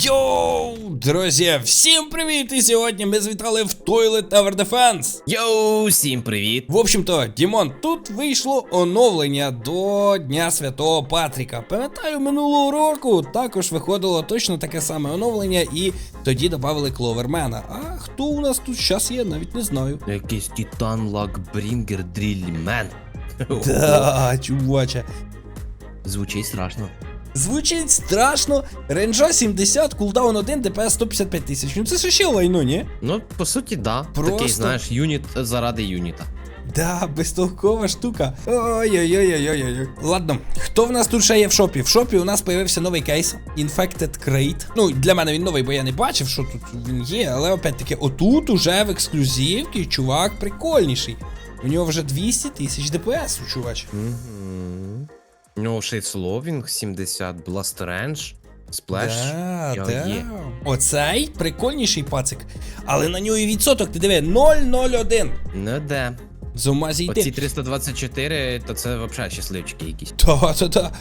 Йоу, друзі, всім привіт! І сьогодні ми звітали в Toilet Tower Defense. Йоу, всім привіт! В общем-то, Дімон, тут вийшло оновлення до Дня Святого Патріка. Пам'ятаю, минулого року також виходило точно таке саме оновлення, і тоді додали Кловермена. А хто у нас тут зараз є, навіть не знаю. Якийсь Титан Лакбрінгер Дрільмен. Да, чуваче. Звучить страшно. Звучить страшно. Ренджа 70, кулдаун 1, ДПС 155 тисяч. Ну це ж ще лайно, ні? Ну, по суті, да. Просто- Такий, знаєш, юніт заради юніта. Да, безтолкова штука. Ой-ой-ой-ой-ой. Ладно, хто в нас тут ще є в шопі? В шопі у нас появився новий кейс Infected Crate. Ну, для мене він новий, бо я не бачив, що тут він є, але опять-таки, отут уже в ексклюзивці чувак прикольніший. У нього вже 200 тисяч ДПС, чувач. Угу. У нього шейдсловінг 70, Blast Range, Сплеш. Да, да. є. Оцей прикольніший пацик. Але на нього і відсоток, ти диви, 0,01. Ну де. З ума зійти. Оці 324, то це взагалі щасливчики якісь. Та, та, та.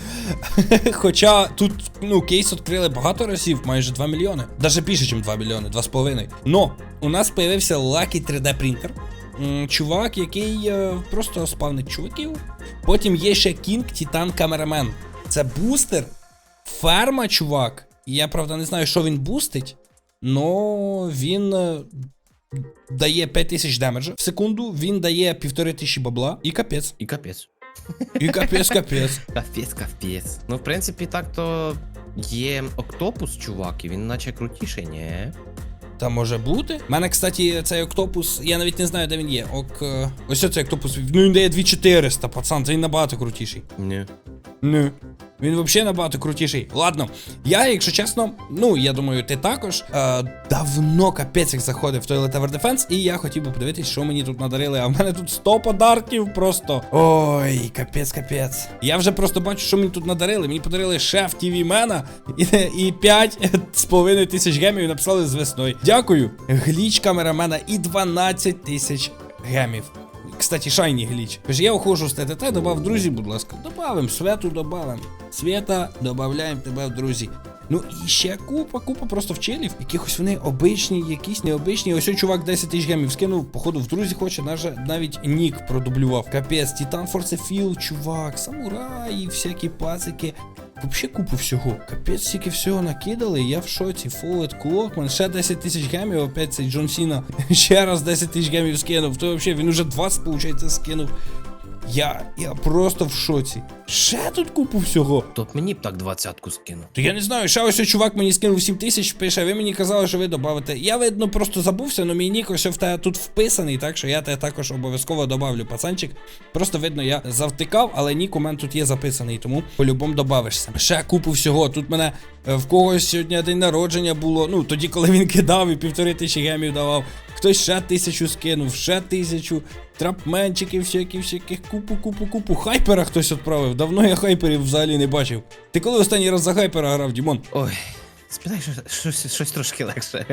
Хоча тут, ну, кейс відкрили багато разів, майже 2 мільйони. Даже більше, ніж 2 мільйони, 2,5. Но у нас появився Lucky 3D принтер. М, Чувак, який е, просто спавнить чуваків. Потім є ще King Titan Cameraman. Це бустер, ферма, чувак. Я правда не знаю, що він бустить, но він. е, Дає 5000 демеджа в секунду, він дає 1500 бабла і капець. І капець. І капець, капець. Капець, капець. Ну, в принципі, так то є Октопус, чувак, і він наче крутіший, ні? Та може бути. У мене, кстати, цей октопус, я навіть не знаю, де він є. Ок. е, Ось цей октопус. Ну він дає 2400, пацан, це він набагато крутіший. Ні. Ну. Він взагалі набагато крутіший. Ладно, я, якщо чесно, ну я думаю, ти також е, давно капець як заходив в Toilet Tower Defense, і я хотів би подивитись, що мені тут надарили. А в мене тут 100 подарків просто. Ой, капець, капець. Я вже просто бачу, що мені тут надарили. Мені подарили шеф TV Мена і, і 5 з половиною тисяч гемів написали з весною. Дякую. Гліч камерамена і 12 тисяч гемів. Кстати, шайні гліч. Тож я ухожу з ТТТ, добав друзі, будь ласка. Добавим, Свету добавим. Света, додаємо тебе в друзі. Ну і ще купа, купа просто вчелів. Якихось вони обичні, якісь необичні. Ось ой, чувак 10 тисяч гемів скинув, походу в друзі хоче, навіть нік продублював. Капець, Титан Форцефіл, чувак, самураї, всякі пацики. Вообще купу всього. Капець, стільки всього накидали, я в шоці. Фолет Клокман, ще 10 тисяч гемів, опять цей Джон Сіна. Ще раз 10 тисяч гемів скинув. То взагалі він уже 20, виходить, скинув. Я, я просто в шоці. Ще тут купу всього. То б мені б так двадцятку скинув. То я не знаю, ще ось чувак мені скинув 7 тисяч, пише, ви мені казали, що ви додавите. Я, видно, просто забувся, але мій нік ось в тебе тут вписаний, так що я тебе також обов'язково добавлю, пацанчик. Просто видно, я завтикав, але нік у мене тут є записаний, тому по-любому добавишся. Ще купу всього. Тут мене е, в когось сьогодні день народження було. Ну, тоді, коли він кидав і півтори тисячі гемів давав. Хтось ще тисячу скинув, ще тисячу. Трапменчиків, всяких, всяких, купу, купу, купу. Хайпера хтось відправив. Давно я хайперів взагалі не бачив. Ти коли останній раз за хайпера грав, Дімон? Ой, спитай щось, щось трошки легше.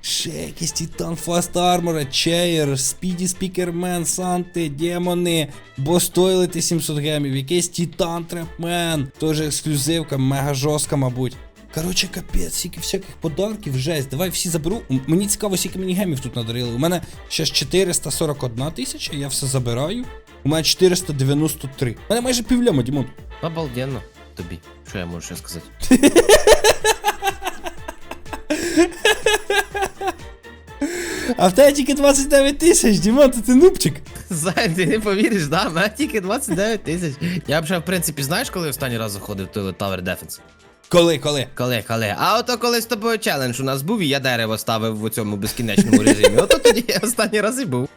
Ще якісь Титан Фаст Армора, Чеєр, Спіді Спікермен, Санти, Демони, Бостойлити 700 гемів, якийсь Титан Трепмен, теж ексклюзивка, мега жорстка, мабуть. Коротше, капець, скільки всяких подарків, жесть. Давай всі заберу. Мені цікаво, скільки мені гемів тут надарили. У мене ще 441 тисяча, я все забираю. У мене 493. У мене майже півляма, Дімон. Обалденно тобі. Що я можу ще сказати? А в тебе тільки 29 тисяч, Дімон, ти нубчик. Зай, ти не повіриш, да? У мене тільки 29 тисяч. Я б ще, в принципі, знаєш, коли останній раз заходив в Tower Defense? Коли, коли? Коли, коли? А ото коли з тобою челендж у нас був, і я дерево ставив в цьому безкінечному режимі. Ото тоді я останній раз і був.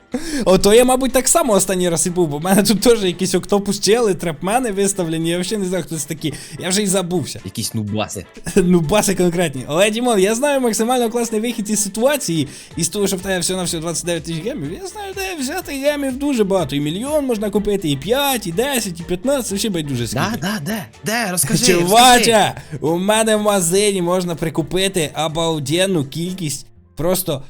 Ото я, мабуть, так само останній раз і був, бо в мене тут теж якісь октопус чели, трепмени виставлені, я взагалі не знаю, хто це такі. Я вже і забувся. Якісь нубаси. ну, баси конкретні. Але Дімон, я знаю максимально класний вихід із ситуації, із того, що в тебе все на все 29 тисяч гемів. Я знаю, де взяти гемів дуже багато. І мільйон можна купити, і 5, і 10, і 15, це ще байдуже скільки. Да, да, де? Де? Розкажи. розкажи. У мене в магазині можна прикупити обалденну кількість просто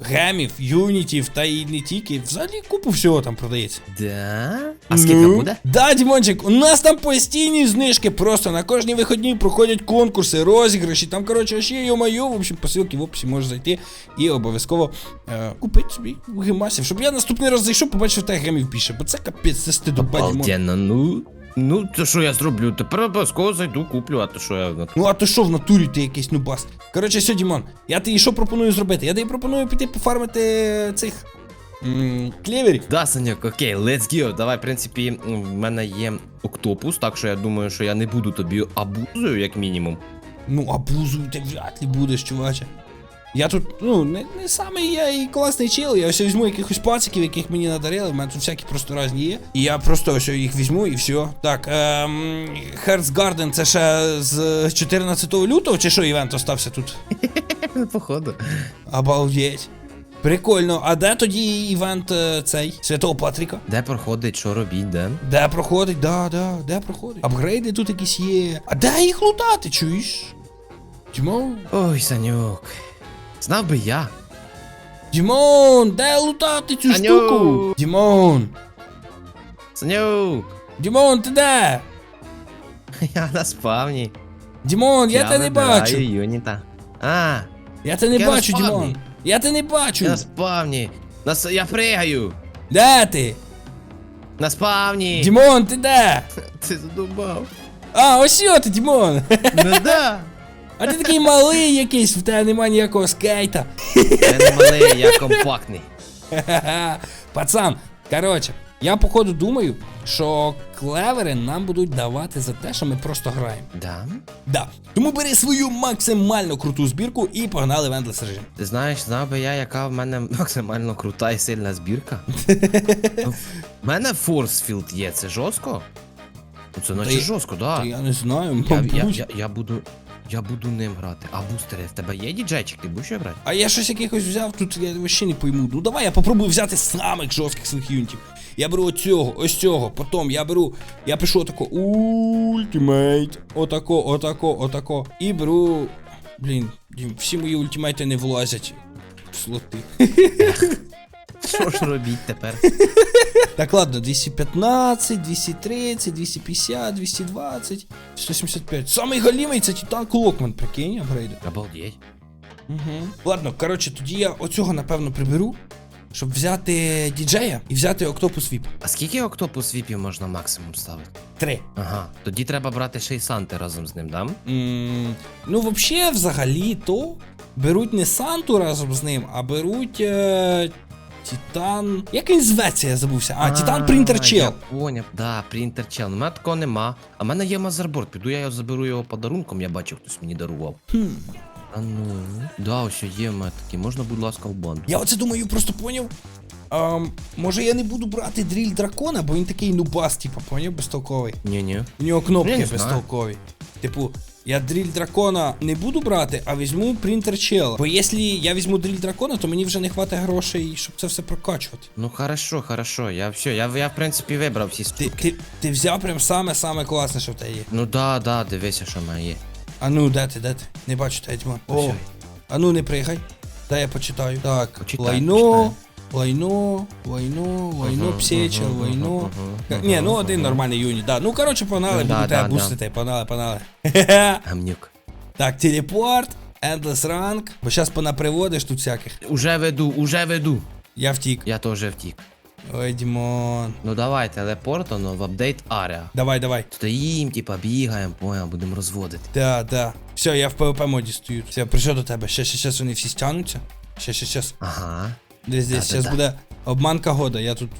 гемів, юнітів та і не тільки. Взагалі купу всього там продається. Да? А скільки Ну? буде? Да, Дімончик, у нас там постійні знижки, просто на кожні вихідні проходять конкурси, розіграші. Там, коротше, ще йо-майо, в общем, посилки в описі можеш зайти і обов'язково е, купити собі гемасів, щоб я наступний раз зайшов, побачив те гемів більше, бо це капець, це стидоба, Дімон. Обалденно, ну. Ну, то що я зроблю? Тепер обов'язково зайду, куплю, а то що я Ну а то що в натурі ти якийсь нубас? Коротше, все, Дімон, я тобі що пропоную зробити? Я тобі пропоную піти пофармити цих м. Да, Саньок, окей, let's go. Давай, в принципі, м, в мене є октопус, так що я думаю, що я не буду тобі абузою, як мінімум. Ну, абузу ти вряд ли будеш, чуваче. Я тут, ну, не, не самий я і класний чел, я ось візьму якихось пациків, яких мені надарили, в мене тут всякі просто різні є. І я просто ось їх візьму і все. Так, ем, Hearts Garden це ще з 14 лютого, чи що івент остався тут? Походу. Обалдеть. Прикольно, а де тоді івент е, цей Святого Патріка? Де проходить, що робіть, де? Де проходить? Да, да, де проходить? Апгрейди тут якісь є. А де їх лутати, чуєш? Дімон? Ой, Саньок. Знав би я. Дімон, де лутати цю Аню! штуку? Дімон! Саньок! Дімон, ти де? Я на спавні. Дімон, я, тебе не вибираю бачу. Юніта. А, Я тебе не Я на бачу, спавні. Дімон. Я тебе не бачу. я на спавні. На с... Я пригаю. Де ти? На спавні. Дімон, ти де? Ти задумав. А, ось йо ти, Дімон. Ну да. А ти такий малий якийсь, в тебе немає ніякого скейта. Я не малий, я компактний. Пацан, коротше, я походу думаю, що клевери нам будуть давати за те, що ми просто граємо. Да? Да. Тому бери свою максимально круту збірку і погнали в Endless режим. Ти знаєш, знав би я, яка в мене максимально крута і сильна збірка. В мене форсфілд є, це жорстко? Ну це наче я- жорстко, да. Я не знаю, Я, мабуть. я, я, я буду. Я буду ним грати. А бустери, в тебе є діджейчик, ти будеш грати? А я щось якихось взяв, тут я вообще не пойму. Ну давай я попробую взяти самих жорстких своїх юнітів. Я беру оцього, ось цього, потім я беру, я пишу отако ультимейт, отако, отако, отако. І беру. Блін, всі мої ультимейти не влазять. в Слоти. Що ж робіть тепер? Так, ладно, 215, 230, 250, 220, 175. Самий галімий це Титан Клокман, прикинь, апгрейди. Обалдеть. Угу. Ладно, коротше, тоді я оцього напевно приберу, щоб взяти діджея і взяти Octopus VIP. А скільки октопус віпів можна максимум ставити? Три. Ага, тоді треба брати ще й Санти разом з ним, да? м ну, взагалі, взагалі, то беруть не Санту разом з ним, а беруть. Е- Титан. Як він зветься, я забувся. А, Титан Принтер Я Чел. поняв, да, принтер чел. У мене такого нема. А в мене є мазерборд, піду я його заберу його подарунком, я бачив, хтось мені дарував. Хм. А ну. Да, ось є в мене такі, можна, будь ласка, в банд. Я оце думаю, просто поняв. Ам, може я не буду брати дріль дракона, бо він такий нубас, типу, поняв, безтолковий. Ні-ні. У нього кнопки Я не знаю. безтолкові. Типу, я дріль дракона не буду брати, а візьму принтер чела. Бо якщо я візьму дріль дракона, то мені вже не хватить грошей, щоб це все прокачувати. Ну хорошо, хорошо. Я все, я, я в принципі вибрав всі Ти, штуки. ти, ти взяв прям саме-саме класне, що в тебе є. Ну да, да, дивися, що в мене є. А ну, де ти, де ти? Не бачу тебе, Дімон. О, а ну не пригай. Дай я почитаю. Так, Почитай, лайно, почитай. Лайно, лайно, лайно, Ага, псечел, ага, лайно. ага, Ка- ага, Ні, ну ага. один нормальний юніт, да. Ну, коротше, погнали, да, буду тебе да, да. бустити, погнали, погнали. Гамнюк. Так, телепорт, Endless Rank. Бо зараз понаприводиш тут всяких. Уже веду, уже веду. Я втік. Я теж втік. Ой, Дімон. Ну давай, телепорт, оно в апдейт area. Давай, давай. Стоїм, типа, бігаємо, понял, будемо розводити. Да, да. Все, я в PvP моді стою. Все, прийшов до тебе. Ще, ще, щас вони всі стягнуться. Ще, ще, щас. Ага. Десь, десь, щас буде обманка года. Я тут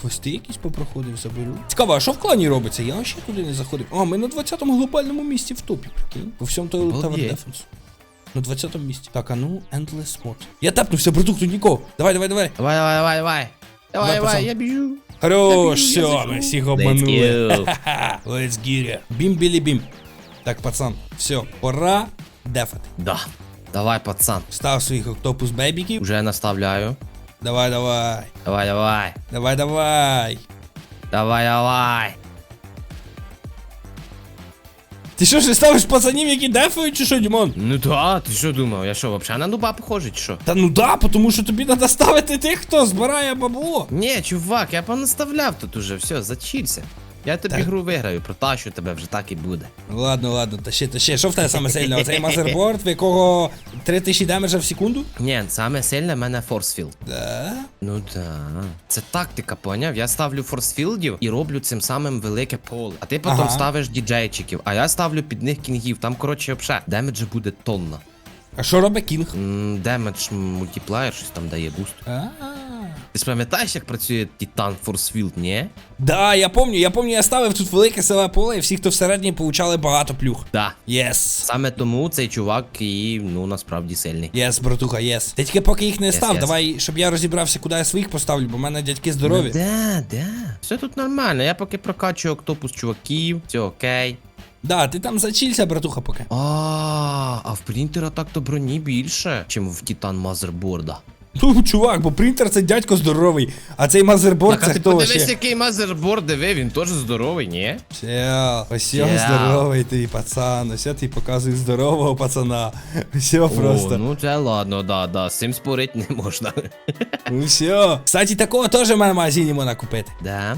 квести якісь попроходив, заберу. Цікаво, а що в клані робиться? Я ще туди не заходив. А, ми на 20-му глобальному місці в топі, прикинь. По всьому Tower Tower Defense. На 20-му місці. Так, а ну, Endless Mod. Я тапнувся, продукту нікого. Давай, давай, давай. Давай, давай, давай, давай. Давай, давай, я біжу. Хорош, все, ми всіх обманули. Let's get it. Бім білі бім. Так, пацан, все, пора дефати. Да. Давай, пацан. Став своїх октопус бейбіків. Уже наставляю. Давай, давай. Давай, давай. Давай, давай. Давай, давай. Ти що ж ставиш пацанів, які дефають, чи що, Дімон? Ну да, ти що думав? Я що, взагалі на нуба похожий, чи що? Та ну да, тому що тобі треба ставити тих, хто збирає бабло. Ні, чувак, я понаставляв тут уже, все, зачілься. Я тобі Так. гру виграю, протащу тебе, вже так і буде. Ладно, ладно, та ще, та ще. Що в тебе саме сильне? Оцей мазерборд, в якого 3000 демеджа в секунду? Ні, саме сильне в мене форсфілд. Да. Ну да. Це тактика, поняв? Я ставлю форсфілдів і роблю цим самим велике поле. А ти потім Ага. ставиш діджейчиків, а я ставлю під них кінгів. Там, коротше, взагалі, демеджа буде тонна. А що робить кінг? Демедж мультиплеєр щось там дає буст. Ти ж пам'ятаєш, як працює Титан Форсфілд, ні? Да, я помню, я помню, я ставив тут велике силе поле, і всі, хто всередині, получали багато плюх. Да. Єс. Саме тому цей чувак і ну насправді сильний. Єс, братуха, єс. Ти тільки поки їх не Yes, став, yes. давай, щоб я розібрався, куди я своїх поставлю, бо в мене дядьки здорові. Ну, да, да. Все тут нормально. Я поки прокачую октопус чуваків, все окей. Да, ти там зачілься, братуха, поки. А, а в принтера так-то броні більше, чим в Титан Мазерборда. Ну, чувак, бо принтер це дядько здоровий, а цей мазерборд це ти хто подивись, вообще? який Мазерборд диви, він теж здоровий, ні? Чел, ось Чел. здоровий ти, пацан, ось я тобі показую здорового пацана. Все просто. О, ну це ладно, да, да, з цим спорити не можна. Ну все. Кстати, такого теж в мене в магазині можна купити. да.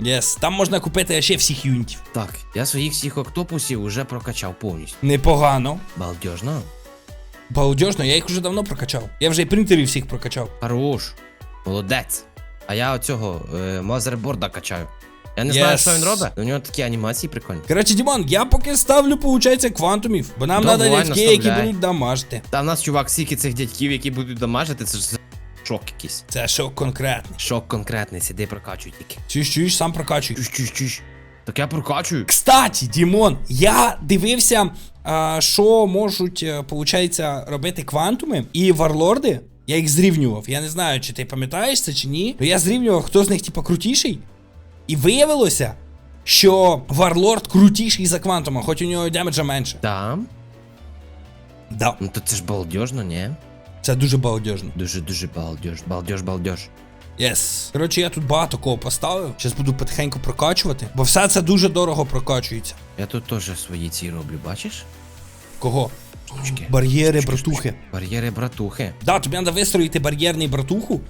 Єс, там можна купити ще всіх юнітів. Так, я своїх всіх октопусів уже прокачав повністю. Непогано. Балдежно. Балдежно, я їх уже давно прокачав. Я вже і принтерів всіх прокачав. Хорош. Молодець. А я оцього е, Мазерборда качаю. Я не знаю, Yes. що він робить. У нього такі анімації прикольні. Коротше, Дімон, я поки ставлю, получається, квантумів, бо нам Давай, треба дядьки, які наставляй. будуть дамажити. Та в нас, чувак, стільки цих дядьків, які будуть дамажити, це ж шок якийсь. Це що конкретне. Шок конкретний, сиди прокачуй тільки. Чуєш, чуєш, сам прокачуй. Чуш, чуш, чуш. Так я прокачую. Кстати, Дімон, я дивився, а, що можуть, е, получається, робити квантуми і варлорди. Я їх зрівнював. Я не знаю, чи ти пам'ятаєш це чи ні. Но я зрівнював, хто з них, типа, крутіший. І виявилося, що варлорд крутіший за квантума, хоч у нього демеджа менше. Да. Да, Ну то це ж балдежно, ні? Це дуже балдежно. Дуже-дуже балдеж. Балдеж, балдеж. Єс. Коротше, я тут багато кого поставив. Зараз буду потихеньку прокачувати, бо все це дуже дорого прокачується. Я тут теж свої ці роблю, бачиш? Кого? Штучки. Бар'єри, братухи. Бар'єри, братухи. Да, тобі треба вистроїти бар'єрний братуху,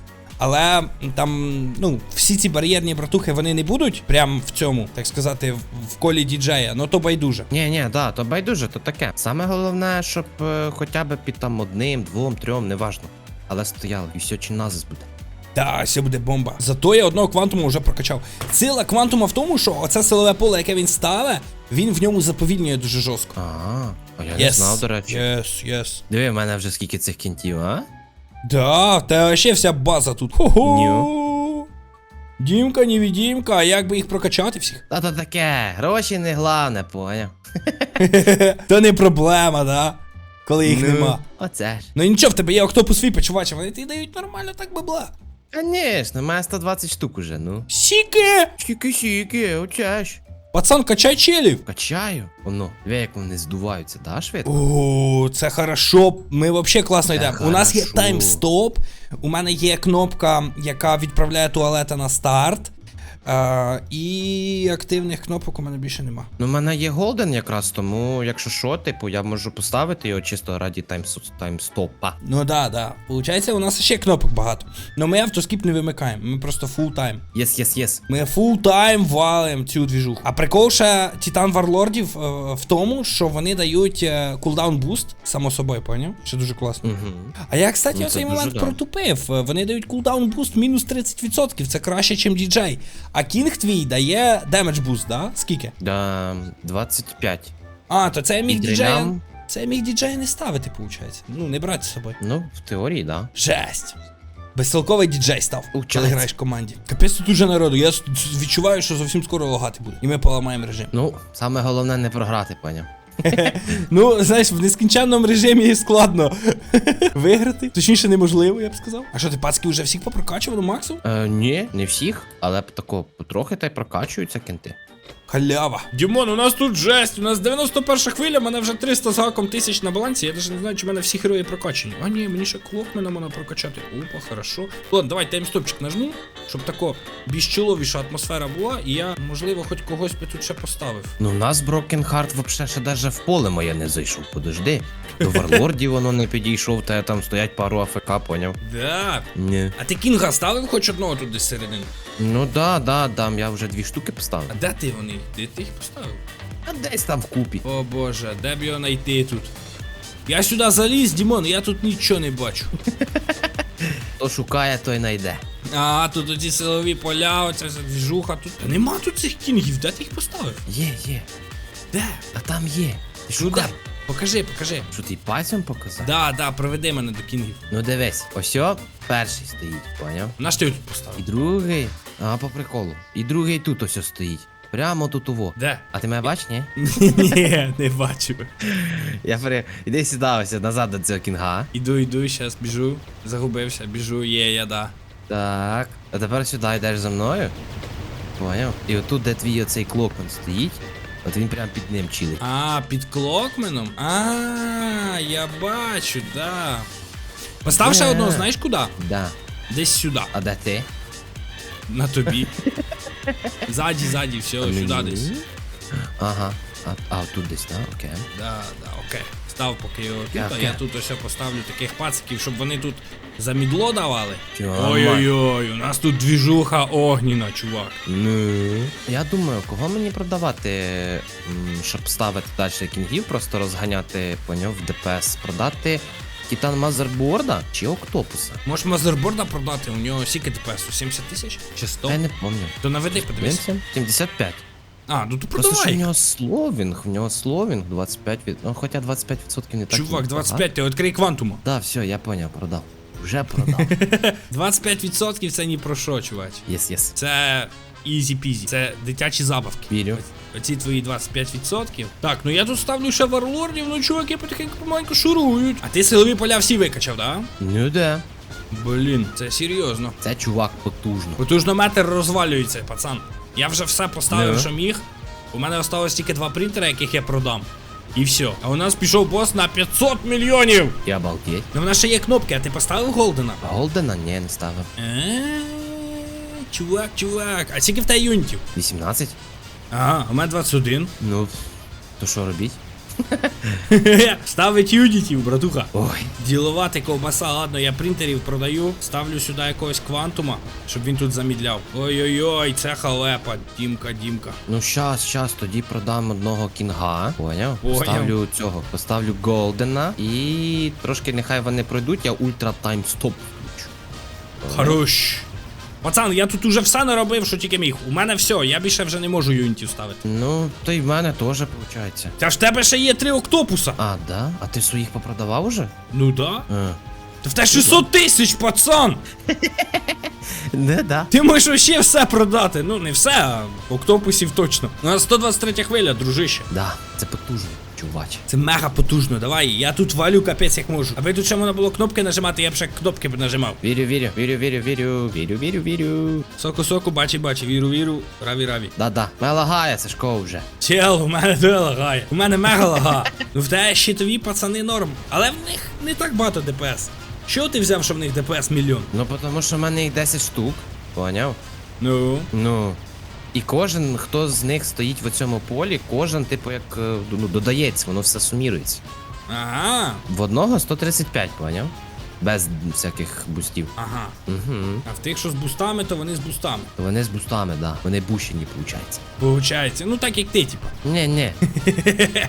але там, ну, всі ці бар'єрні братухи вони не будуть прям в цьому, так сказати, в, колі діджея, ну то байдуже. Ні, ні, да, то байдуже, то таке. Саме головне, щоб е, хоча б під там одним, двом, трьом, неважно. Але стояло, і все чи назис буде. Да, все буде бомба. Зато я одного квантуму вже прокачав. Сила квантума в тому, що оце силове поле, яке він ставить, він в ньому заповільнює дуже жорстко. А, а я не Yes, знав, до речі. Yes, yes. Диви, в мене вже скільки цих кінтів, а? Да, в тебе ще вся база тут. Хо-хо! Дімка, невідімка, а як би їх прокачати всіх? Та то таке, гроші не главне, поняв. То не проблема, да? Коли їх нема. Оце ж. Ну нічого, в тебе є октопус свій, чуваче, вони тобі дають нормально так бабла. Конечно, має 120 штук уже, ну. Сіки! Чики-сіки, оце ж. Пацан, качай челів. Качаю. Воно, диви, як вони здуваються, да, швидко? О, це хорошо. Ми взагалі класно йдемо. У нас є таймстоп. У мене є кнопка, яка відправляє туалета на старт. А, і активних кнопок у мене більше нема. Ну, в мене є голден якраз, тому якщо що, типу, я можу поставити його чисто раді таймс- таймстопа. Ну да, да. Получається, у нас ще кнопок багато. Но ми автоскіп не вимикаємо. Ми просто фул тайм. Єс, єс, єс. Ми фул тайм валим цю двіжуху. А прикол ще Титан Варлордів е, в тому, що вони дають е, кулдаун буст, само собою, поняв? Що дуже класно. Угу. А я, кстати, Ну, це оцей момент да. протупив. Е, Вони дають кулдаун буст мінус 30%. Це краще, ніж діджей. А кінг твій дає демедж буст, да? Скільки? Да, 25. А, то це міг діджей. Це міг діджей не ставити, виходить. Ну, не брати з собою. Ну, в теорії, да. Жесть. Безсилковий діджей став, коли граєш в команді. Капець тут уже народу. Я відчуваю, що зовсім скоро лагати буде. І ми поламаємо режим. Ну, саме головне не програти, поняв. Ну, знаєш, в нескінченному режимі складно виграти. Точніше, неможливо, я б сказав. А що ти пацки вже всіх попрокачував до максу? Е, ні, не всіх, але тако потрохи та й прокачуються кенти. Халява. Дімон, у нас тут жесть. У нас 91 хвиля, мене вже 300 з гаком тисяч на балансі. Я навіть не знаю, чи в мене всі герої прокачані. А ні, мені ще клокмена можна прокачати. Опа, хорошо. Ладно, давай таймстопчик нажму, щоб тако більш чоловіша атмосфера була, і я, можливо, хоч когось би тут ще поставив. Ну, у нас Broken Heart вообще ще даже в поле моє не зайшов, подожди. До Варлордів воно не підійшов, та там стоять пару АФК, поняв? Да. Ні. А ти кінга ставив хоч одного тут десь середину? Ну да, да, дам, я вже дві штуки поставив. А де ти вони? Де ти їх поставив? А десь там вкупі. О боже, де б його знайти тут? Я сюди заліз, Дімон, я тут нічого не бачу. Хто шукає, той знайде. А, тут оці силові поля, оця вся двіжуха тут. Та нема тут цих кінгів, де ти їх поставив? Є, є. Де? А там є. Ти Ну шукай. Покажи, покажи. Що ти пальцем показав? Да, да, проведи мене до кінгів. Ну дивись, ось о, перший стоїть, поняв? Наш ти його тут І поставив? другий. А по приколу. І другий тут ось о стоїть. Прямо тут уво. Де? А ти мене бачиш, ні? Ні, не бачу. Я при... Іди сюди ось назад до цього кінга. Іду, іду, щас біжу. Загубився, біжу, є, я да. Так. А тепер сюди йдеш за мною. Поняв? І отут, де твій оцей клокман стоїть, от він прям під ним чилить. А, під клокменом? А, я бачу, да. Постав ще Е. одного, знаєш куди? Да. Десь сюди. А де ти? На тобі. Ззаді, ззаді, все, сюди десь. Ага. А, а тут десь, так? Окей. Да, да, окей. Став поки його тут, а я тут ось поставлю таких пациків, щоб вони тут за мідло давали. Ой-ой-ой, у нас тут двіжуха огніна, чувак. Ну. Я думаю, кого мені продавати, м, щоб ставити далі кінгів, просто розганяти поняв в ДПС, продати Титан Мазерборда чи Октопуса? Можеш мазерборда продати, у нього скільки ДПС? 70 тисяч? Чи 100? Я не пам'ятаю. То наведи, подивись. 75. А, ну то Просто що в продавай. нього словінг, в нього словінг 25 від... Ну, хоча 25% не так. Чувак, 25, ти відкрий квантума. Да, все, я поняв, продав. Вже продав. 25% це ні про що, чувач. Єс, єс. Це ізі-пізі. Це дитячі забавки. Вірю. Оці твої 25%. Так, ну я тут ставлю ще варлордів, ну чуваки потихеньку помаленьку шурують. А ти силові поля всі викачав, да? Ну да. Блін, це серйозно. Це чувак потужно. Потужнометр розвалюється, пацан. Я вже все поставив, Ну. що міг. У мене осталось тільки два принтера, яких я продам. І все. А у нас пішов бос на 500 мільйонів. Я обалдеть. Ну в нас ще є кнопки, а ти поставив Голдена? Голдена ні, не ставив. Е, Чувак, чувак. А скільки в тебе юнітів? 18? Ага, у мене 21. Ну, то що робіть? Ставить юнітів, братуха. Ой. Діловати ковбаса, ладно, я принтерів продаю, ставлю сюди якогось квантума, щоб він тут замідляв. Ой-ой-ой, це халепа, Дімка, Дімка. Ну щас, щас, тоді продам одного кінга. Поняв? Поняв. Поставлю цього. Поставлю Голдена. І трошки нехай вони пройдуть, я ультра таймстоп включу. Хорош. Пацан, я тут уже все наробив, що тільки міг. У мене все, я більше вже не можу юнітів ставити. Ну, то й в мене теж виходить. Та ж в тебе ще є три октопуса. А, да? А ти своїх попродавав уже? Ну да. А. Та в тебе 600 тисяч, пацан! Не, да. Ти можеш ще все продати. Ну, не все, а октопусів точно. У нас 123 хвиля, дружище. Да, це потужно, чувач. Це мега потужно, давай, я тут валю капець як можу. Аби тут ще можна було кнопки нажимати, я б ще кнопки б нажимав. Вірю, вірю, вірю, вірю, вірю, вірю, вірю, вірю. Соку, соку, бачи, бачи, віру, віру, раві, раві. Да-да, мене лагає, Сашко вже. Чел, у мене дуже лагає. У мене мега лага. Ну в тебе щитові пацани норм. Але в них не так багато ДПС. Що ти взяв, що в них ДПС мільйон? Ну, тому що в мене їх 10 штук, поняв? Ну. Ну. І кожен, хто з них стоїть в цьому полі, кожен, типу, як е, ну, додається, воно все сумірується. Ага. В одного 135, поняв? Без всяких бустів. Ага. Угу. А в тих, що з бустами, то вони з бустами. Вони з бустами, да. Вони бущені, виходить. Получається. Ну так як ти, типа. Ні, ні.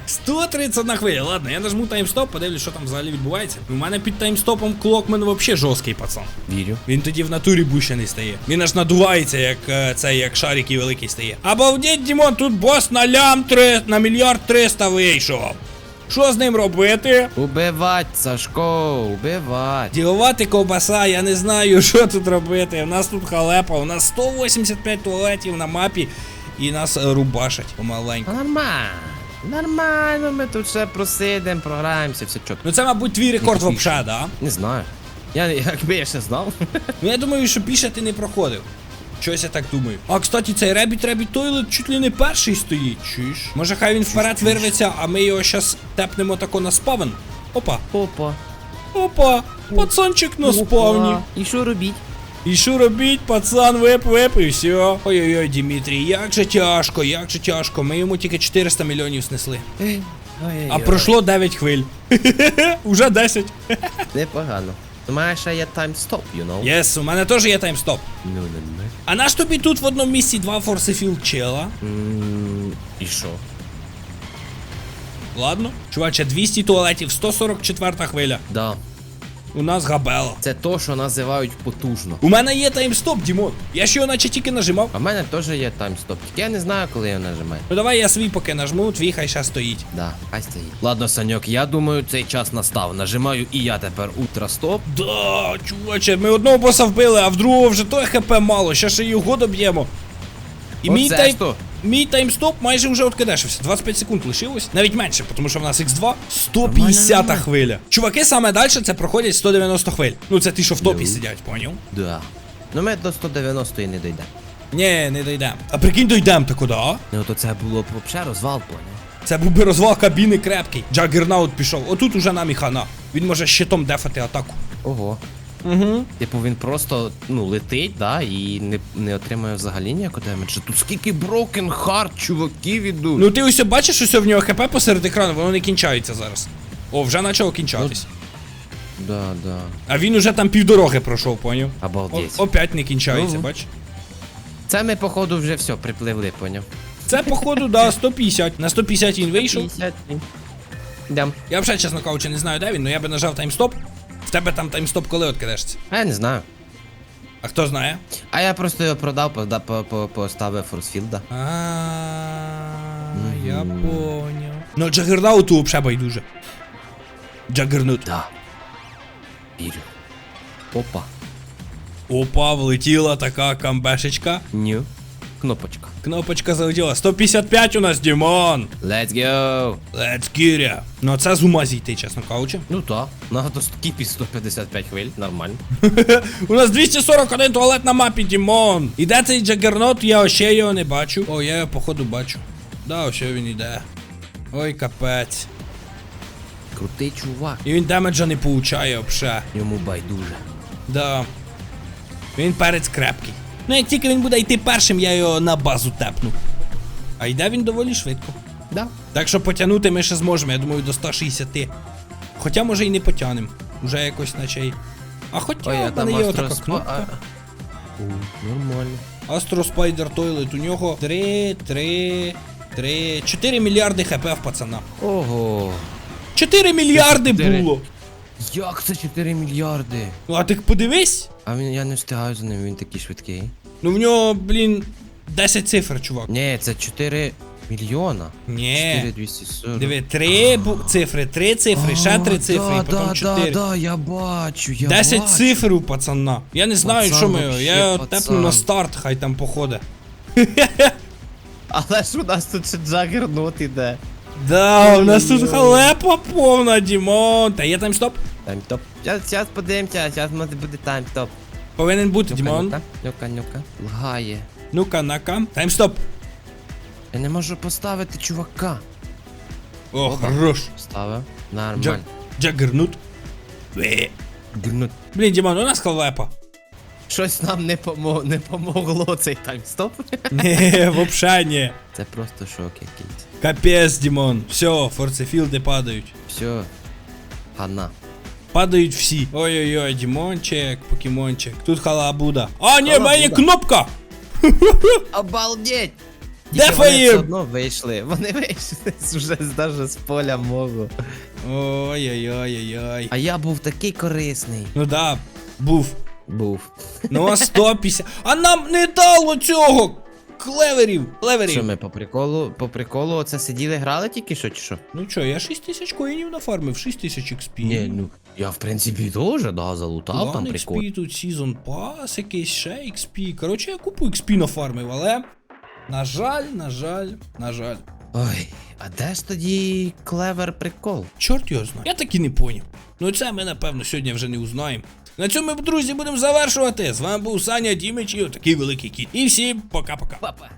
131 хвиля, ладно, я нажму таймстоп, подивлюсь, що там взагалі відбувається. У мене під таймстопом клокмен вообще жорсткий пацан. Вірю. Він тоді в натурі бущений стає. Він аж надувається, як е, цей, як шарик великий стає. Обалдеть, Дімон, тут бос на лям три, на мільярд триста вийшов. Що з ним робити? Убивать, Сашко, убивать. Ділувати ковбаса, я не знаю, що тут робити. У нас тут халепа, у нас 185 туалетів на мапі, і нас е, рубашать помаленьку. Нормально. Нормально, ми тут ще просидимо, програємося, все чітко. Ну це, мабуть, твій рекорд вообще, да? Не знаю. Я якби я ще знав. Ну я думаю, що більше ти не проходив. Щось я так думаю. А, кстати, цей Rabbit Rabbit Toilet чуть ли не перший стоїть. Чуєш? Може хай він вперед вирветься, а ми його щас тепнемо тако на спавен. Опа. Опа. Опа. Пацанчик на спавні. І що робіть? І що робіть, пацан, вип, вип, і все. Ой-ой-ой, Дімітрій, як же тяжко, як же тяжко. Ми йому тільки 400 мільйонів снесли. Ей, А ой-ой-ой. пройшло 9 хвиль. Уже 10. Непогано. Мене ще є таймстоп, you know? Єс, у мене теж є таймстоп. Ну, не не. А наш тобі тут в одному місці два форсифіл чела. Mm, І що? Ладно. Чуваче, 200 туалетів, 144 хвиля. Да. У нас габела. Це то, що називають потужно. У мене є таймстоп, Дімон. Я ж його наче тільки нажимав. А в мене теж є таймстоп. Тільки я не знаю, коли його нажимаю. Ну давай я свій поки нажму, твій хай ще стоїть. Да, хай стоїть. Ладно, Саньок, я думаю, цей час настав. Нажимаю і я тепер ультрастоп. Да, чуваче, ми одного боса вбили, а в другого вже той хп мало, ще ще його доб'ємо. І мій, Оце тайм... що? Мій таймстоп майже вже откидешився. 25 секунд лишилось. Навіть менше, тому що в нас X2 150 хвиля. Чуваки саме далі це проходять 190 хвиль. Ну це ті, що в топі сидять, поняв? Да. Ну ми до 190 і не дійдемо. Ні, не дійдемо. А прикинь, дійдемо то куди. Ну то це було б взагалі розвал, поняв? Це був би розвал кабіни крепкий. Джаггернаут пішов. Отут уже нам і хана. Він може щитом дефати атаку. Ого. Угу. Типу він просто ну летить, да, і не, не отримує взагалі ніякого демеджа. Тут скільки Broken Heart, чуваків ідуть. Ну ти ось бачиш, що в нього хп посеред екрану, воно не кінчається зараз. О, вже почало кінчатись. Да, да. А він уже там півдороги пройшов, поняв? О, Обалдеть. опять не кінчається, Ну. бач? Це ми, походу, вже все припливли, поняв? Це, походу, да, 150. На 150 він вийшов. 50. Йдем. Я вже, чесно кажучи, не знаю, де він, але я би нажав таймстоп. В тебе там таймстоп коли откидешся? А я не знаю. А хто знає? А я просто його продав, пода- по- по- поставив форсфілда. А, я поняв. Ну, Джаггернауту взагалі байдуже. Джаггернут. Да. Вірю. Опа. Опа, влетіла така камбешечка. Ню. Кнопочка. Кнопочка залетіла. 155 у нас, Дімон. Let's go! Let's it. Ну це з ума зійти, чесно кажучи. Ну так. На кіпі 155 хвиль, нормально. У нас 241 туалет на мапі, Дімон. Іде цей джагернот, я ще його не бачу. О, я його походу бачу. Да, ось він іде. Ой, капець. Крутий чувак. І він демеджа не получає взагалі. Йому байдуже. Да. Він перець крепкий. Ну як тільки він буде йти першим, я його на базу тепну. А йде він доволі швидко. Да. Так що потягнути ми ще зможемо, я думаю, до 160. Хоча може і не потягнемо. Уже якось наче. А хоча Ой, в мене є отака Астроспа- кнопка. а- О, Нормально. Astro Spider Toilet, у нього 3, 3, 3, 4 мільярди хп в пацана. Ого. 4 мільярди чотири. було! Як це 4 мільярди? Ну а ти подивись, А він я не встигаю за ним, він такий швидкий. ну в нього, блін, 10 цифр, чувак. Ні, це 4 мільйона. Ні. 4240. Диви, 3 бу- цифри, 3 цифри, ще 3 цифри, да, і потім да, 4. Да, да, я бачу, я 10 бачу. цифр у пацана. Я не знаю, Пацан що ми. вообще Я його пацан. тепну на старт, хай там походить. Але ж у нас тут ще джагернот іде. Да, у нас тут халепа повна, Дімон. Та є там стоп? Таймтоп. Зараз, зараз подивимося, зараз може буде таймтоп. Повинен бути, Дімон. нюка, нюка, нюка. Лагає. Ну-ка, на-ка. Таймстоп. Я не можу поставити чувака. О, Опа. хорош. Ставив. Нормально. Джаггернут. Ве. Гнут. Блін, Дімон, у нас халепа. Щось нам не, помо... не помогло цей таймстоп. Ні, вообще ні. Це просто шок якийсь. Капець, Дімон. Все, форцефілди падають. Все. Хана. Падають всі. Ой-ой-ой, Дімончик, покемончик. Тут халабуда. А, ні, в Халабуда. мене кнопка! Обалдеть! Де вони все одно вийшли. Вони вийшли з- вже з- даже з поля мого. Ой-ой-ой-ой-ой. А я був такий корисний. Ну да, був. Був. Ну а 150. А нам не дало цього! Клеверів! Клеверів! Що ми по приколу, по приколу оце сиділи, грали тільки що чи що? Ну чо, я 6 тисяч коїнів нафармив, 6 тисяч XP. Ні, ну я в принципі теж, да, залутав там прикол. XP, тут Season Pass, якийсь ще XP. Коротше, я купу XP нафармив, але. На жаль, на жаль, на жаль. Ой, а де ж тоді клевер прикол? Чорт його знає. Я так і не поняв. Ну це ми, напевно, сьогодні вже не узнаємо. На цьому, друзі, будемо завершувати. З вами був Саня Дімич і такий великий кіт. І всім пока-пока. Папа.